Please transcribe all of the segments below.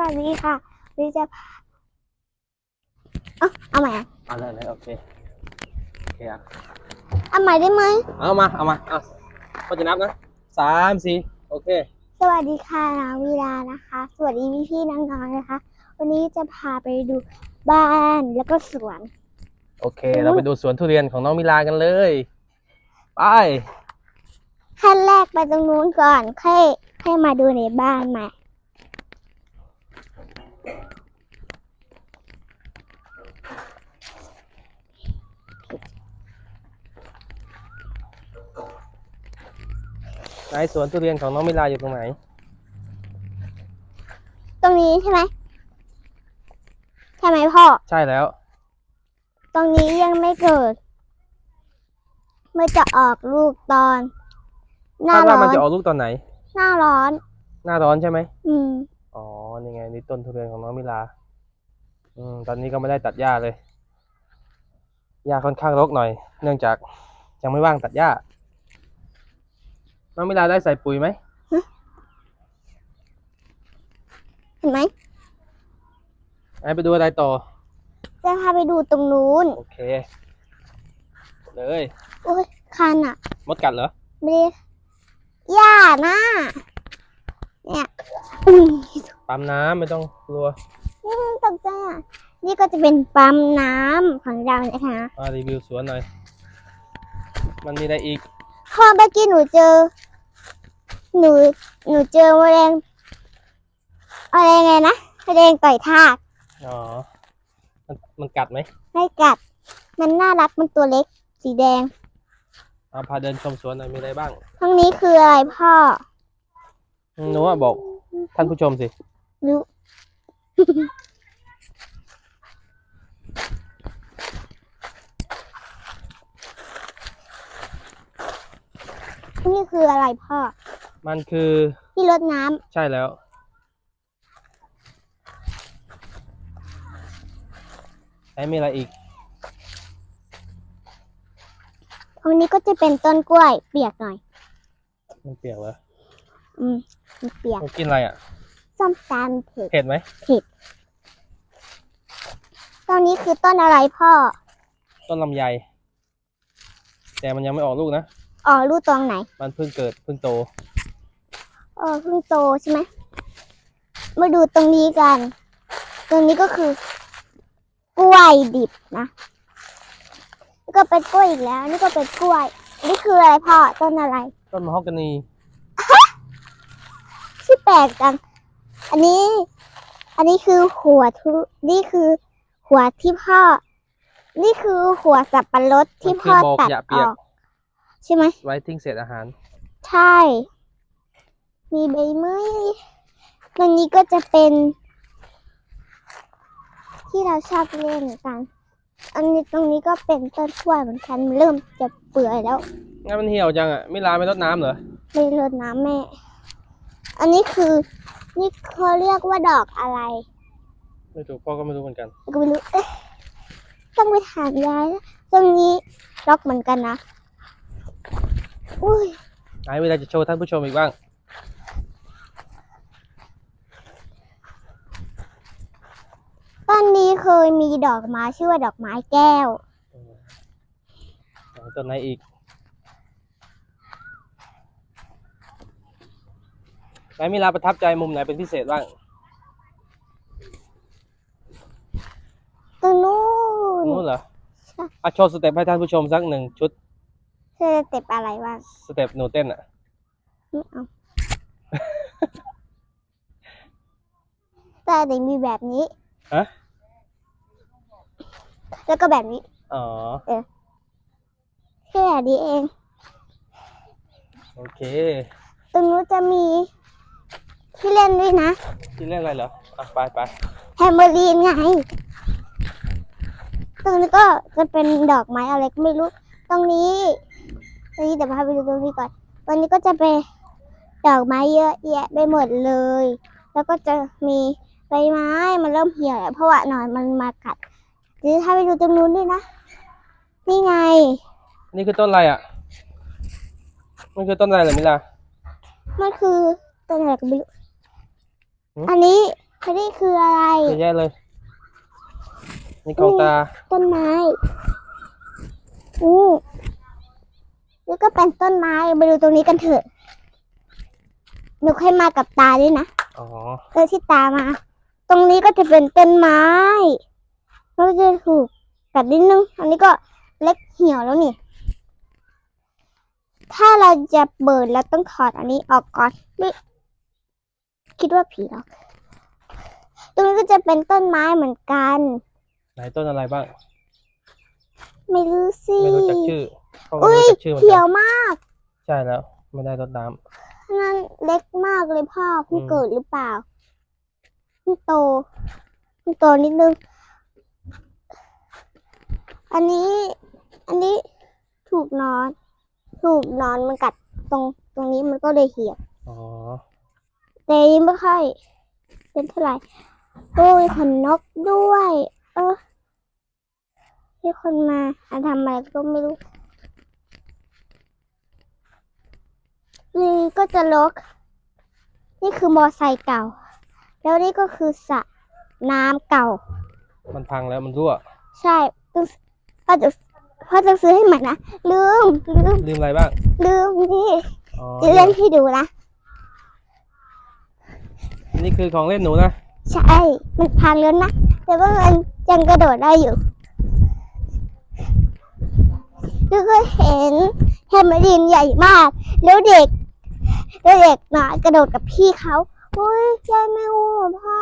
วัสดีค่ะวิจะพาเอ้าเอาใหม่อะเอาเลยเลยโอเคโอเคอะเอาใหม่ได้ไหม เอามาเอามาเอาก็จะนับนะสามสี่โอเคสวัสดีค่ะนาวีลานะคะ สวัสดีพี่พี่ๆน้องๆนะคะ วันนี้จะพาไปดูบ้านแล้วก็สวน โอเค เราไปดูสวนทุเรียนของน้องมิลากันเลย ไปขั้นแรกไปตรงนู้นก่อนค่อยค่อยมาดูในบ้านใหม่ ไหนสวนทุเรียนของน้องมิลาอยู่ตรงไหน ตรงนี้ใช่ไหมใช่ไหมพ่อ ใช่แล้ว ตรงนี้ยังไม่เกิดเมื่อจะออกลูกตอน หน้าคาดร้ว่าอมันน จะออกลูกตอนไหน หน้าร้อน หน้าร้อนใช่ไหมอืม อ๋อ นี่ไงนี่ต้นทุเรียนของน้องมิลา อืม ตอนนี้ก็ไม่ได้ตัดหญ้าเลย หญ้าค่อนข้างรกหน่อย เนื่องจากยังไม่ว่างตัดหญ้า น้องมิลาได้ใส่ปุ๋ยไหมเห็นไหมไหนไปดูอะไรต่อ จะพาไปดูตรงนู้น โอเค เลยโอ้ยคันอะ มดกัดเหรอ ไม่ได้หญ้านะเนี่ยอุ้ยปั๊มน้ำไม่ต้องกลัวอืมตกใจอะ นี่ก็จะเป็นปั๊มน้ำของเรานะคะมารีวิวสวนหน่อย มันมีอะไรอีกพ่อเมื่อกี้หนูเจอ หนูหนูเจอแมลงอะไรไงนะแมลงต่อยทากอ๋อ มันมันกัดไหมไม่กัด มันน่ารักมันตัวเล็ก สีแดงเอาพาเดินชมสวนหน่อยมีอะไรบ้างทั้งนี้คืออะไรพ่ออืมหนูอะบอกท่านผู้ชมสิ รู้ นี่คืออะไรพ่อ มันคือที่รดน้ำใช่แล้วไหนมีอะไรอีกตรงนี้ก็จะเป็นต้นกล้วย เปียกหน่อย มันเปียกเหรออืมมันเปียก มันกินอะไรอะ ส้มตำเผ็ดเผ็ดไหมตรงนี้คือต้นอะไรพ่อ ต้นลำไย แต่มันยังไม่ออกลูกนะ อ๋อรูปตรงไหน มันเพิ่งเกิดเพิ่งโต เออเพิ่งโตใช่ไหม มาดูตรงนี้กัน ตรงนี้ก็คือกล้วยดิบนะ นี่ก็เป็นกล้วยอีกแล้ว นี่ก็เป็นกล้วย นี่คืออะไรพ่อ ต้นอะไร ต้นมะฮอกกานีที่แปลกจัง อันนี้ อันนี้คือหัวทุ นี่คือหัวที่พ่อ นี่คือหัวสับปะรดที่มันคืพ่อบอกตัดหยาอเปียอกกใช่ไหม ไว้ทิ้งเศษอาหาร ใช่ มีใบไม้ตรงนี้ก็จะเป็น ที่เราชอบเล่นกัน อันนี้ตรงนี้ก็เป็นต้นกล้วยเหมือนกันเริ่มจะเปื่อยแล้ว งั้นมันเหี่ยวจังอะ ไม่ลาไม่รดน้ำเหรอ ไม่รดน้ำแม่ อันนี้คือนี่เขาเรียกว่าดอกอะไรไม่ถูกพ่อก็ไม่รู้เหมือนกัน ก็ไม่รู้เอ๊ะต้องไปถามยายนะตรงนี้ล็อกเหมือนกันนะอุ้ย ไหนเวลาจะโชว์ท่านผู้ชมอีกบ้าง ต้นนี้เคยมีดอกไม้ชื่อว่าดอกไม้แก้วไหนต้นไหนอีกไหนมีลาประทับใจมุมไหนเป็นพิเศษบ้างตรงนู้นนู้นเหรอใช่อะโชว์สเต็ปให้ท่านผู้ชมสักหนึ่งชุดเธอจะเต็บอะไรบ้าง สเต็ปหนูเต้นอะไม่เอาแต่เด็กมีแบบนี้ ฮะ แล้วก็แบบนี้ อ๋อ แค่แบบนี้เอง โอเค ตรงนู้นจะมีที่เล่นด้วยนะ ที่เล่นอะไรเหรอ อะ ไปไปแฮมเบอรีนไง ตรงนี้ก็จะเป็นดอกไม้อะไรก็ไม่รู้ ตรงนี้ ตรงนี้เดี๋ยวพาไปดูตรงนี้ก่อน ตรงนี้ก็จะเป็นดอกไม้เยอะแยะไปหมดเลย แล้วก็จะมีใบไม้ มันเริ่มเหี่ยวแล้วเพราะว่าหนอนมันมากัด เดี๋ยวถ้าไปดูตรงนู้นด้วยนะ นี่ไง นี่คือต้นอะไรอะ มันคือต้นอะไรเหรอมิลา มันคือต้นอะไรก็ไม่รู้ หืม อันนี้อันนี้คืออะไร เยอะแยะเลยนี่ของตา ต้นไม้ อู้แล้วก็เป็นต้นไม้ ไปดูตรงนี้กันเถอะ หนูเคยมากับตาด้วยนะ อ๋อ เออที่ตามา ตรงนี้ก็จะเป็นต้นไม้ แล้วจะถูกกัดนิดนึง อันนี้ก็เล็กเหี่ยวแล้วนี่ ถ้าเราจะเบิดเราต้องถอดอันนี้ออกก่อนไม่คิดว่าผีหรอก ตรงนี้ก็จะเป็นต้นไม้เหมือนกัน ไหนต้นอะไรบ้าง ไม่รู้สิไม่รู้จักชื่อเพราะว่าอุ้ไม่ยรู้จักชื่อเหมือนเขีกัยวนมากใช่แล้ว ไม่ได้รดน้นั่นเล็กมากเลยพ่อเพิ่งอืมเกิดหรือเปล่าเพิ่งโตเพิ่งโตนิดนึง อันนี้ อันนี้ถูกนอน ถูกนอนมันกัดตรงตรงนี้มันก็เลยเหี่ยวำอ๋อ แต่ยังไม่ค่อยเป็นเท่าไหร่โอ้ยขนนกด้วย เออมีคนมาอะทำอะไรก็ไม่รู้นี่ก็จะลก นี่คือมอไซค์เก่า แล้วนี่ก็คือสระน้ำเก่า มันพังแล้วมันรั่ว ใช่ต้อง พ่อจะพ่อจะซื้อให้ใหม่นะลืมลืมลืมอะไรบ้าง ลืมนี่อ๋อจะเล่นให้ดูนะนี่คือของเล่นหนูนะ ใช่ มันพังแล้วนะ แต่ว่ามันยังกระโดดได้อยู่แล้วก็เห็นแฮมเมอรินใหญ่มาก แล้วเด็ก แล้วเด็กน้อยกระโดดกับพี่เขาโอ้ยยายแมงมุมอะพ่อ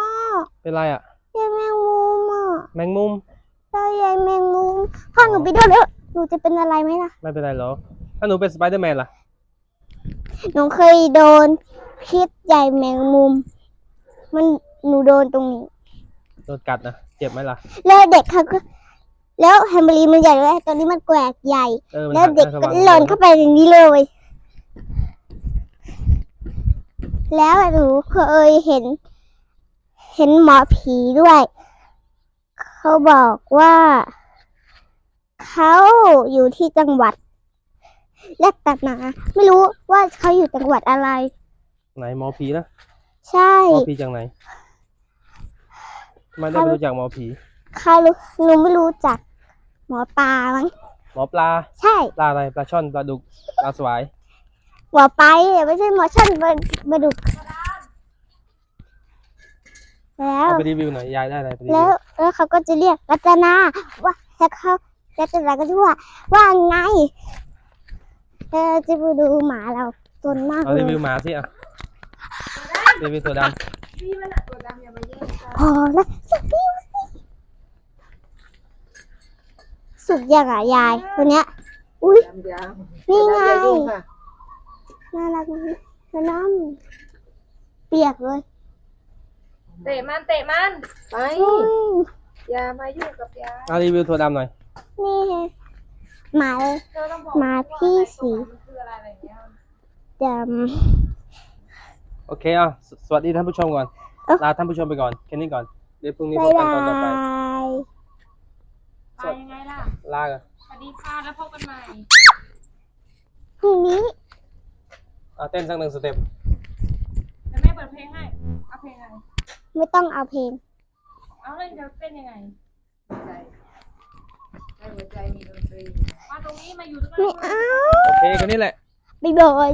เป็นไรอะยายแมงมุมอะ แมงมุม ใช่ยายแมงมุมพ่อหนูไปด้วยแล้วหนูจะเป็นอะไรไหมล่ะ ไม่เป็นไรหรอกถ้าหนูเป็นสไปเดอร์แมนล่ะ หนูเคยโดนพิษใหญ่แมงมุม มันหนูโดนตรงนี้ โดนกัดนะ เจ็บไหมล่ะ แล้วเด็กเขาก็ แล้วแฮมเบอรีมันใหญ่ด้วยตอนนี้มันแกวกใหญ่ เออมันแล้วหักเด็กนะระก็วังหล่นเข้าไปในนี้เลย แล้วหนูเคยเห็น เห็นหมอผีด้วย เขาบอกว่า เขาอยู่ที่จังหวัดและตนาไม่รู้ว่าเขาอยู่จังหวัดอะไร ไหนหมอผีนะใช่หมอผีจากไหนทำไมได้ไปรู้จักหมอผีเขารู้หนูไม่รู้จัก หมอปลามั้งหมอปลา ใช่ปลาอะไรปลาช่อนปลาดุกปลาสวายหมอไปลาไม่ใช่หมอชั่นบะบะดุก แล้ว เอาไปรีวิวหน่อยยายได้อะไรไปรีแล้วิววแล้วเขาก็จะเรียกรัตนาว่าแล้วเขารัตนาก็จะว่าว่าไงแล้วจะไปดูหมาเราตนมากเอาเลรียวิวหมาสิอะรีวิวตัวดพี่มันอะตัวดำอย่ามาแย่งกันพอแล้วสักนิดสิสุดยังอะยายตัวเนี้ย อุ้ยดำยาวนี่ไงอย่ายุ่งค่ะน่ารักมากแล้วน้ำเปียกเลย เตะมันเตะมันไปอุ้ยอย่ามายุ่งกับยาำเอารีวิวตัวดำหน่อย นี่ไงหมาเลยเธอต้องบอกหมาพี่สีมันคืออะไรอะไรอย่างเงี้ยดโอเคอะสสวัสดีท่านผู้ชมก่อนเอ้าลาท่านผู้ชมไปก่อน แค่นี้ก่อน เดี๋ยวพรุ่งำนี้บาพยบกันบาตอนต่อไป ย ไปยังไงล่ะ ลากันสวัสดีค่ะแล้วพบกันใหม่พรุ่งนี้เอาเต้นสักหนึ่งสเต็ปเดี๋ยวแม่เปิดเพลงให้ เอาเพลงอะไร ไม่ต้องเอาเพลง เอาเลยเดี๋ยวเต้นยังไงใจให้หัวใจมีดนตรีมาตรงนี้มาอยู่ตรงไม่นั้นเอาโอเคแค่นี้แหละ บ๊ายบาย